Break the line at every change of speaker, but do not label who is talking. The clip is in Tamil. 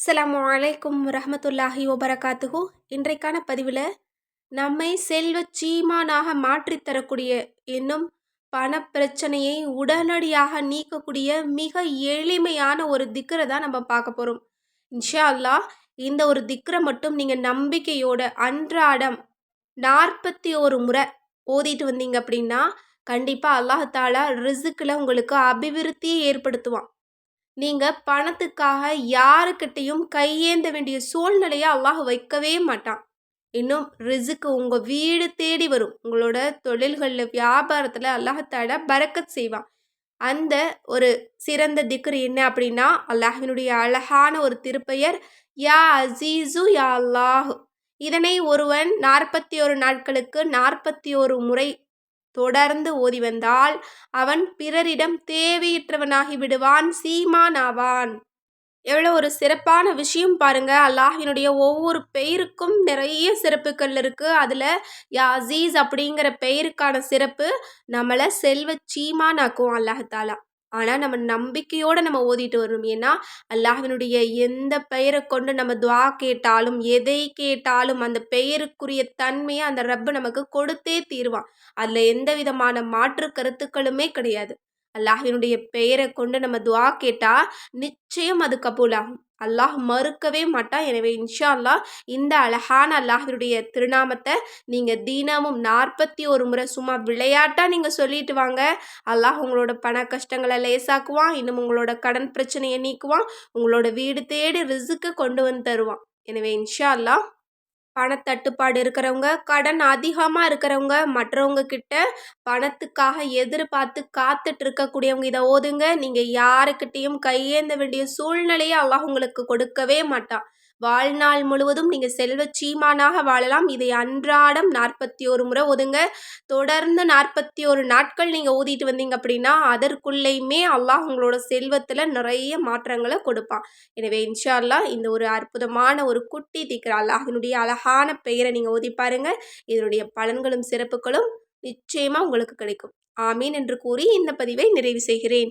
அஸ்லாம் வலைக்கும் ரஹமத்துல்லாஹி ஒபரகாத்துகு இன்றைக்கான பதிவில் நம்மை செல்வ சீமானாக மாற்றித்தரக்கூடிய என்னும் பணப்பிரச்சனையை உடனடியாக நீக்கக்கூடிய மிக எளிமையான ஒரு திக்கரை தான் நம்ம பார்க்க போகிறோம் இன்ஷா அல்லாஹ் இந்த ஒரு திக்கரை மட்டும் நீங்கள் நம்பிக்கையோட அன்றாடம் நாற்பத்தி ஒரு முறை ஓதிட்டு வந்தீங்க அப்படின்னா கண்டிப்பாக அல்லாஹாலா ரிசுக்கில் உங்களுக்கு அபிவிருத்தியை ஏற்படுத்துவான். நீங்கள் பணத்துக்காக யாருக்கிட்டையும் கையேந்த வேண்டிய சூழ்நிலையை அல்லாஹ் வைக்கவே மாட்டான். இன்னும் ரிசுக்கு உங்கள் வீடு தேடி வரும். உங்களோட தொழில்களில் வியாபாரத்தில் அல்லாஹத்தால பறக்கத் செய்வான். அந்த ஒரு சிறந்த திக்ரு என்ன அப்படின்னா அல்லாஹினுடைய அழகான ஒரு திருப்பெயர் யா அசீசு யா அல்லாஹு. இதனை ஒருவன் நாற்பத்தி ஒரு நாட்களுக்கு நாற்பத்தி ஒரு முறை தொடர்ந்து ஓதி வந்தால் அவன் பிறரிடம் தேவையற்றவனாகி விடுவான் சீமான் ஆவான் எவ்வளோ ஒரு சிறப்பான விஷயம் பாருங்க. அல்லாஹினுடைய ஒவ்வொரு பெயருக்கும் நிறைய சிறப்புகள் இருக்குது அதில் யாசீஸ் அப்படிங்கிற பெயருக்கான சிறப்பு நம்மளை செல்வ சீமானாக்கும் அல்லாஹாலா ஆனால் நம்ம நம்பிக்கையோடு நம்ம ஓதிட்டு வரணும். ஏன்னா அல்லாஹினுடைய எந்த பெயரை கொண்டு நம்ம துவா கேட்டாலும் எதை கேட்டாலும் அந்த பெயருக்குரிய தன்மையை அந்த ரப்பு நமக்கு கொடுத்தே தீருவான். அதில் எந்த விதமான மாற்று கருத்துக்களுமே கிடையாது. அல்லாஹினுடைய பெயரை கொண்டு நம்ம துவா கேட்டால் நிச்சயம் அது கபூலாகும் அல்லாஹ் மறுக்கவே மாட்டான். எனவே இன்ஷா அல்லாஹ் இந்த அழகான அல்லாஹினுடைய திருநாமத்தை நீங்கள் தினமும் நாற்பத்தி ஒரு முறை சும்மா விளையாட்டாக நீங்கள் சொல்லிட்டு வாங்க. அல்லாஹ் உங்களோட பண கஷ்டங்களை லேசாக்குவான் இன்னும் உங்களோட கடன் பிரச்சனையை நீக்குவான் உங்களோட வீடு தேடி ரிசுக்கு கொண்டு வந்து தருவான். எனவே இன்ஷா அல்லாஹ் பணத்தட்டுப்பாடு இருக்கிறவங்க கடன் அதிகமாக இருக்கிறவங்க மற்றவங்க கிட்ட பணத்துக்காக எதிர்பார்த்து காத்துட்டு இருக்கக்கூடியவங்க இதை ஓதுங்க. நீங்கள் யாருக்கிட்டேயும் கையேந்த வேண்டிய சூழ்நிலையை அல்லாஹ் உங்களுக்கு கொடுக்கவே மாட்டான். வாழ்நாள் முழுவதும் நீங்கள் செல்வ சீமானாக வாழலாம். இதை அன்றாடம் நாற்பத்தி ஒரு முறை ஒதுங்க. தொடர்ந்து நாற்பத்தி ஒரு நாட்கள் நீங்கள் ஊதிட்டு வந்தீங்க அப்படின்னா அதற்குள்ளேயுமே அல்லாஹ் உங்களோட செல்வத்தில் நிறைய மாற்றங்களை கொடுப்பான். எனவே இன்ஷா அல்லாஹ் இந்த ஒரு அற்புதமான ஒரு குட்டி திக்கிற அல்லாஹினுடைய அழகான பெயரை நீங்கள் ஊதி பாருங்கள் இதனுடைய பலன்களும் சிறப்புகளும் நிச்சயமாக உங்களுக்கு கிடைக்கும். ஆமீன் என்று கூறி இந்த பதிவை நிறைவு செய்கிறேன்.